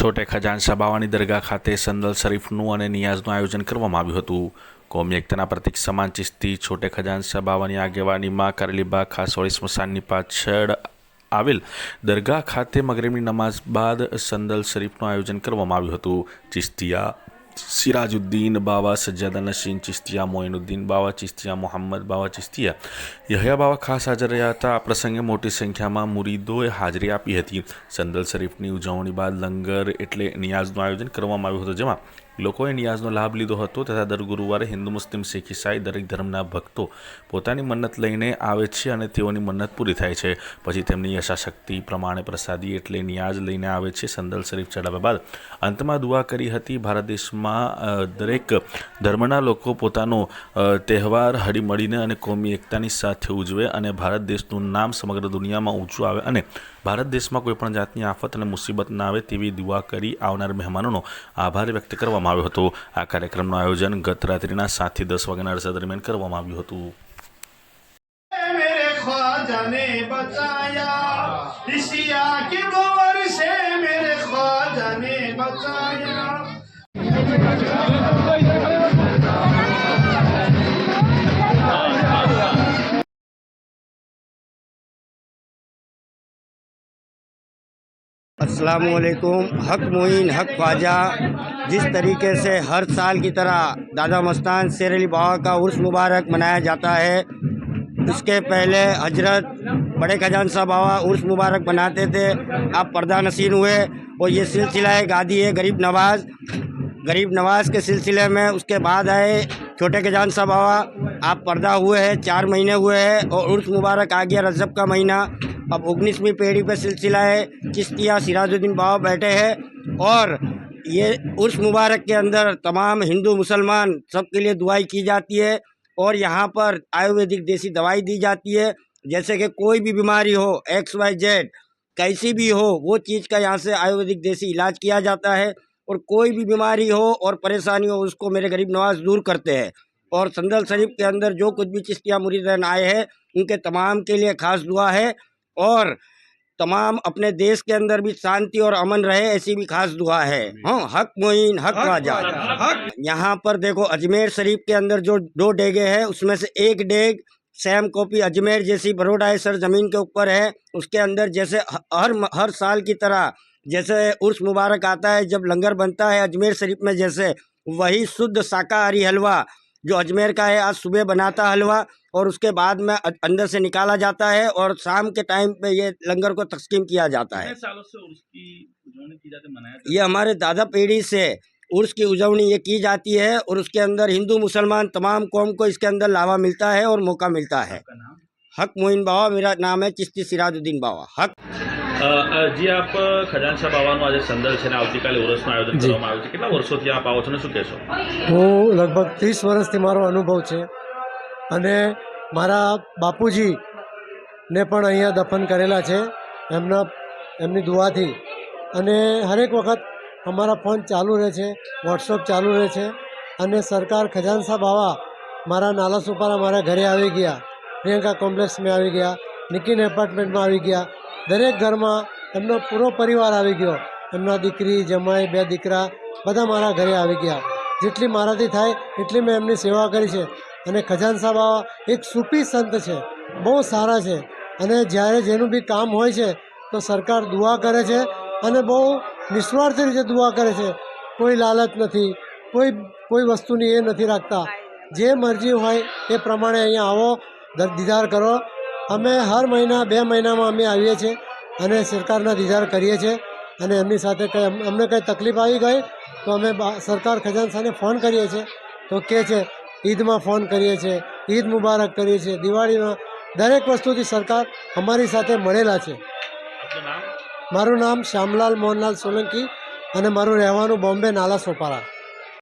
છોટે ખજાન સબાવાની દરગાહ ખાતે સંદલ શરીફનું અને નિયાઝનું આયોજન કરવામાં આવ્યું હતું. કોમી એકતાના પ્રતિક સમાન ચિસ્તી છોટે ખજાન સબાવાની આગેવાનીમાં કરેલી બા ખાસવાળી સ્મશાનની પાછળ આવેલ દરગાહ ખાતે મગરીબની નમાઝ બાદ સંદલ શરીફનું આયોજન કરવામાં આવ્યું હતું. ચિસ્તિયા સિરાજુદ્દીન બાવા સજ્જાદા નસીન ચિસ્તિયા મોઇનુદ્દીન બાવા ચિસ્તિયા મોહમ્મદ બાવા ચિસ્તિયા યહયા બાવા ખાસ હાજર રહ્યા હતા આ પ્રસંગે મોટી સંખ્યામાં મુરીદોએ હાજરી આપી હતી. સંદલ શરીફની ઉજવણી બાદ લંગર એટલે નિયાઝનું આયોજન કરવામાં આવ્યું હતું, જેમાં લોકોએ નિયાઝનો લાભ લીધો હતો તથા દર ગુરુવારે હિન્દુ મુસ્લિમ શીખ ઈસાઈ દરેક ધર્મના ભક્તો પોતાની મન્નત લઈને આવે છે અને તેઓની મન્નત પૂરી થાય છે. પછી તેમની યશાશક્તિ પ્રમાણે પ્રસાદી એટલે નિયાઝ લઈને આવે છે સંદલ શરીફ ચડાવ્યા બાદ. અંતમાં દુઆ કરી હતી ભારત દેશમાં અ, દરેક ધર્મના લોકો પોતાનો અ, તહેવાર હળીમળીને અને કોમી એકતાની સાથે ઉજવે અને ભારત દેશનું નામ સમગ્ર દુનિયામાં ઊંચું આવે અને ભારત દેશમાં કોઈપણ જાતની આફત અને મુસીબત ના આવે તેવી દુઆ કરી આવનાર મહેમાનોનો આભાર વ્યક્ત કરવામાં આવ્યો હતો આ કાર્યક્રમનું આયોજન ગત રાત્રિના સાતથી દસ વાગ્યાના અરસા દરમિયાન કરવામાં આવ્યું હતું मेरे ख्वाजा ने बचाया इसिया की गोबर से मेरे ख्वाजा ने बचाया असलकुम हक मोइन हक ख्वाजा। जिस तरीके से हर साल की तरह दादा मस्तान, शेर अली बाबा का उर्स मुबारक मनाया जाता है इसके पहले हज़रत बड़े खजान साहब बाबा उर्स मुबारक मनाते थे। अब पर्दा नसीन हुए और ये सिलसिला है गादी है, गरीब नवाज़। गरीब नवाज़ के सिलसिले में उसके बाद आए, छोटे खजान साहब बाबा आप पर्दा हुए हैं, चार महीने हुए हैं और उर्स मुबारक आ गया रजब का महीना। अब उन्नीसवीं पीढ़ी पे सिलसिला है, चिश्तिया, सिराजुद्दीन बाबा बैठे हैं और ये उर्स मुबारक के अंदर तमाम हिंदू, मुसलमान सबके लिए दुआई की जाती है और यहाँ पर आयुर्वेदिक देसी दवाई दी जाती है। जैसे कि कोई भी बीमारी हो एक्स वाई जेड कैसी भी हो, वो चीज़ का यहाँ से आयुर्वेदिक देसी इलाज किया जाता है। और कोई भी बीमारी हो और परेशानी हो उसको मेरे गरीब नवाज़ दूर करते हैं। और संदल शरीफ के अंदर जो कुछ भी चिश्तिया मुरीदन आए हैं उनके तमाम के लिए खास दुआ है और तमाम अपने देश के अंदर भी शांति और अमन रहे ऐसी भी खास दुआ है। हाँ हक मोइन हक राजा। यहाँ पर देखो अजमेर शरीफ के अंदर जो दो डेगे हैं उसमें से एक डेग सैम कॉपी अजमेर जैसी बड़ोड़ा है सर ज़मीन के ऊपर है। उसके अंदर जैसे हर हर साल की तरह जैसे उर्स मुबारक आता है जब लंगर बनता है अजमेर शरीफ में जैसे वही शुद्ध शाकाहारी हलवा जो अजमेर का है आज सुबह बनाता हलवा और उसके बाद में अंदर से निकाला जाता है और शाम के टाइम पे ये लंगर को तस्कीम किया जाता है। सालों से उसकी ये हमारे दादा पीढ़ी से उर्स की उजवनी ये की जाती है और उसके अंदर हिंदू मुसलमान तमाम कौम को इसके अंदर लावा मिलता है और मौका मिलता है। हक मोइन बाबा मेरा नाम है चिश्ती सिराजुद्दीन बाबा हक। જી આપ ખજાનશા બાવાનું આજે સંદલ છે ને આવતીકાલે વર્ષનું આયોજન. કરવામાં આવ્યું છે. કેટલા વર્ષોથી આપ આવો છો ને શું કહેશો? હું લગભગ ત્રીસ વર્ષથી મારો અનુભવ છે અને મારા બાપુજીને પણ અહીંયા દફન કરેલા છે એમના એમની દુઆથી. અને હરેક વખત અમારા ફોન ચાલુ રહે છે વોટ્સઅપ ચાલુ રહે છે અને સરકાર ખજાનસા બાવા મારા નાલા સુપારા મારા ઘરે આવી ગયા. પ્રિયંકા કોમ્પ્લેક્સમાં આવી ગયા નિકિન એપાર્ટમેન્ટમાં આવી ગયા. દરેક ઘરમાં એમનો પૂરો પરિવાર આવી ગયો. એમના દીકરી, જમાઈ, બે દીકરા બધા મારા ઘરે આવી ગયા. જેટલી મારાથી થાય એટલી મેં એમની સેવા કરી છે. અને ખજાન સાહેબ એક સૂફી સંત છે. બહુ સારા છે. અને જ્યારે જેનું બી કામ હોય છે, તો સરકાર દુઆ કરે છે અને બહુ નિસ્વાર્થ રીતે દુઆ કરે છે. કોઈ લાલચ નથી. કોઈ કોઈ વસ્તુની એ નથી રાખતા. જે મરજી હોય એ પ્રમાણે અહીંયા આવો, દર- દીદાર કરો. અમે હર મહિના બે મહિનામાં અમે આવીએ છીએ અને સરકારના દીદાર કરીએ છીએ અને એમની સાથે કંઈ અમને કંઈ તકલીફ આવી ગઈ તો અમે સરકાર ખજાનસાને ફોન કરીએ છીએ તો કહે છે ઈદમાં ફોન કરીએ છીએ ઈદ મુબારક કરીએ છીએ. દિવાળીમાં દરેક વસ્તુથી સરકાર અમારી સાથે મળેલા છે. મારું નામ શ્યામલાલ મોહનલાલ સોલંકી અને મારું રહેવાનું બોમ્બે નાલા સોપારા.